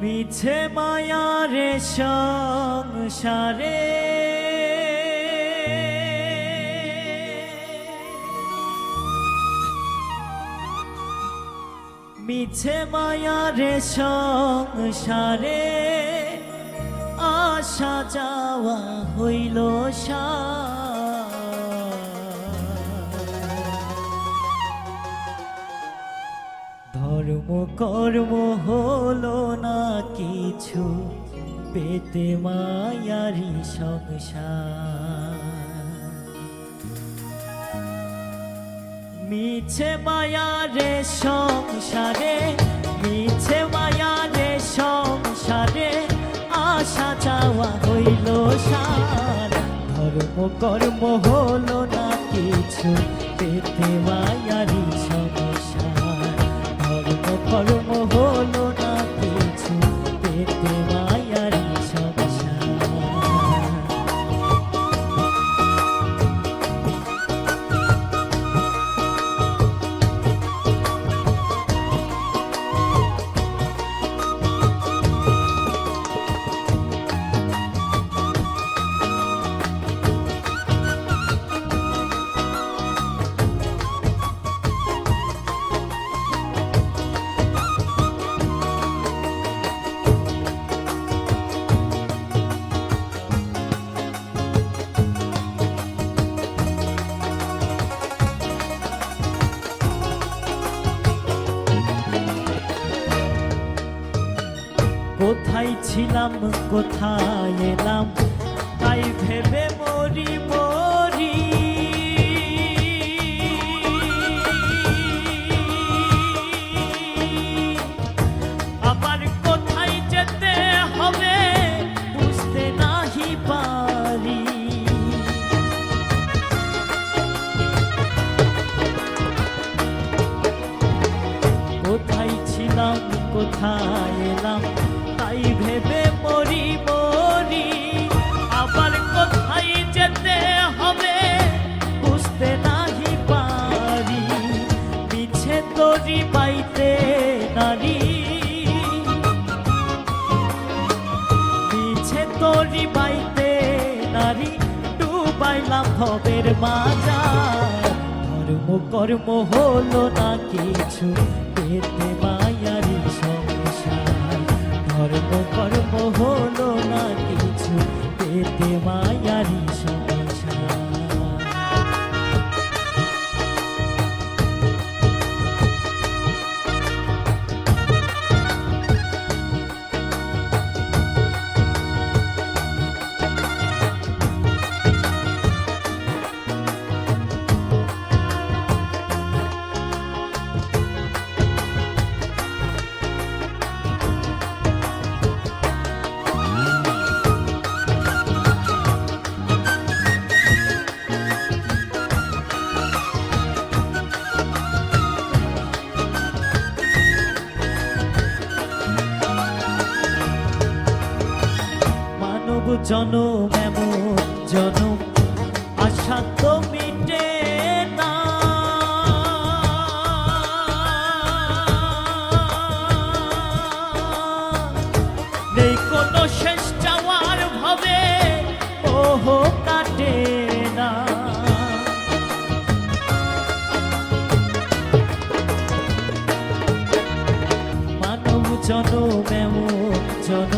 মিছে মায়ারে সংসারে মিছে মায়ারে সংসারে আসা যাওয়া হইল সা ধর্ম কর্ম হলো না কিছু। পেতে মায়ারি সংসার। মিছে মায়ারে সংসারে, মিছে মায়ারে সংসারে, আশা চাওয়া হইল সার। ধর্ম, কর্ম হলো না কিছু। ছিলাম কোথায় এলাম? তাই ভেবে মরি এলাম তাই ভেবে মরি মরি আবার কোথায় যেতে হবে বুঝতে নাহি পারি। মিছে তরি পাইতে নারী। মিছে তরি বাইতে নারী, ডুবাইলাম ভবের মাজার। ধর্ম কর্ম হলো না কিছু, পেতে মায়ারি পেতে জনম এমন জনম, আশা তো মিটে না। নেই কোনো শেষ যাওয়ার ভাবে, ওহো, কাটে না। মানব জনম এমন জনম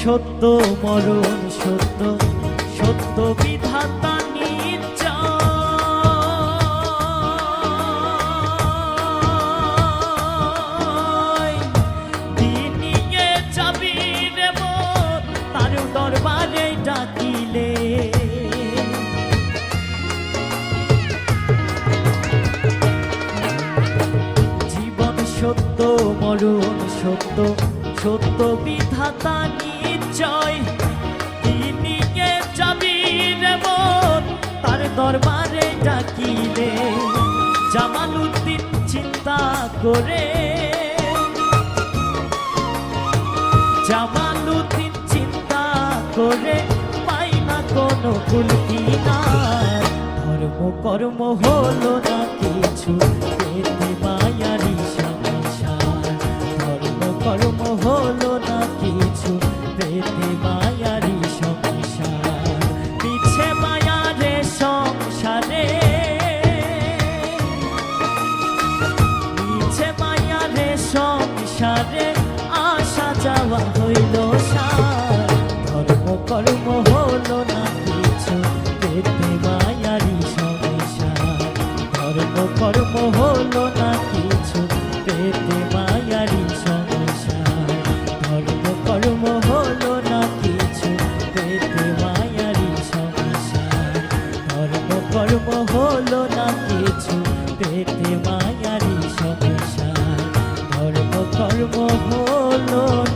সত্য মরণ সত্য সত্য বিধাতা দরবারে জীবন সত্য মরণ সত্য সত্য বিধাতা নিশ্চয় তিনি কে যাবি রে তার দরবারে ডাকিলে। জামালুদ্দিন চিন্তা করে। জামালুদ্দিন চিন্তা করে, পাই না কোনো কুল কিনার। ধর্ম কর্ম হলো না কিছু, পেতে মায়ারি সংসার ধর্ম কর্ম হলো ধর্ম